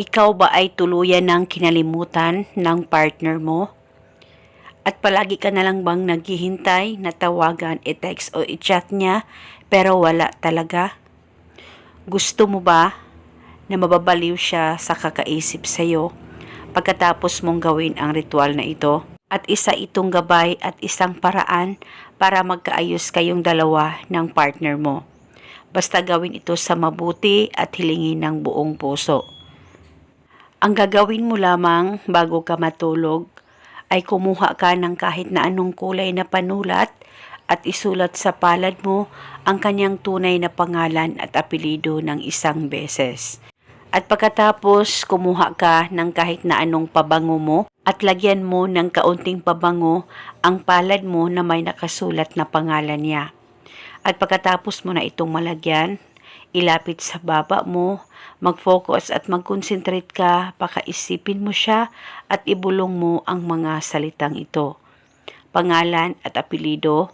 Ikaw ba ay tuluyan ng kinalimutan ng partner mo? At palagi ka na lang bang naghihintay na tawagan, i-text o i-chat niya pero wala talaga? Gusto mo ba na mababaliw siya sa kakaisip sa'yo pagkatapos mong gawin ang ritual na ito? At isa itong gabay at isang paraan para magkaayos kayong dalawa ng partner mo. Basta gawin ito sa mabuti at hilingin ng buong puso. Ang gagawin mo lamang bago ka matulog ay kumuha ka ng kahit na anong kulay na panulat at isulat sa palad mo ang kanyang tunay na pangalan at apelido ng isang beses. At pagkatapos kumuha ka ng kahit na anong pabango mo at lagyan mo ng kaunting pabango ang palad mo na may nakasulat na pangalan niya. At pagkatapos mo na itong malagyan, ilapit sa baba mo, mag-focus at mag-concentrate ka, pakaisipin mo siya at ibulong mo ang mga salitang ito. Pangalan at apelido,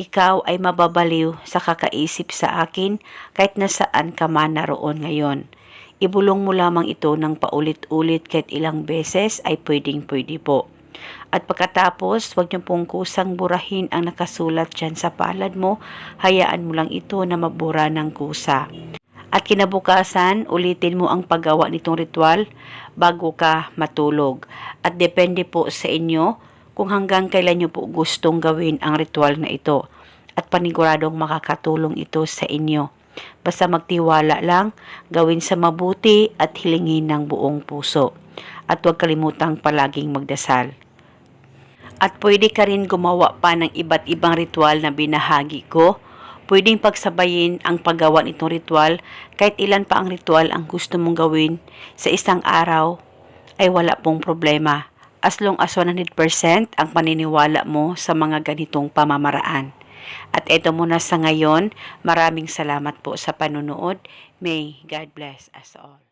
ikaw ay mababaliw sa kakaisip sa akin kahit nasaan ka man naroon ngayon. Ibulong mo lamang ito ng paulit-ulit kahit ilang beses ay pwedeng-pwede po. At pagkatapos, huwag niyo pong kusang burahin ang nakasulat dyan sa palad mo, hayaan mo lang ito na mabura ng kusa. At kinabukasan, ulitin mo ang paggawa nitong ritual bago ka matulog. At depende po sa inyo kung hanggang kailan niyo po gustong gawin ang ritual na ito. At paniguradong makakatulong ito sa inyo. Basta magtiwala lang, gawin sa mabuti at hilingin ng buong puso. At huwag kalimutang palaging magdasal. At pwede ka rin gumawa pa ng iba't ibang ritual na binahagi ko. Pwedeng pagsabayin ang paggawa nitong ritual kahit ilan pa ang ritual ang gusto mong gawin sa isang araw ay wala pong problema as long as 100% ang paniniwala mo sa mga ganitong pamamaraan. At eto muna sa ngayon, maraming salamat po sa panunood. May God bless us all.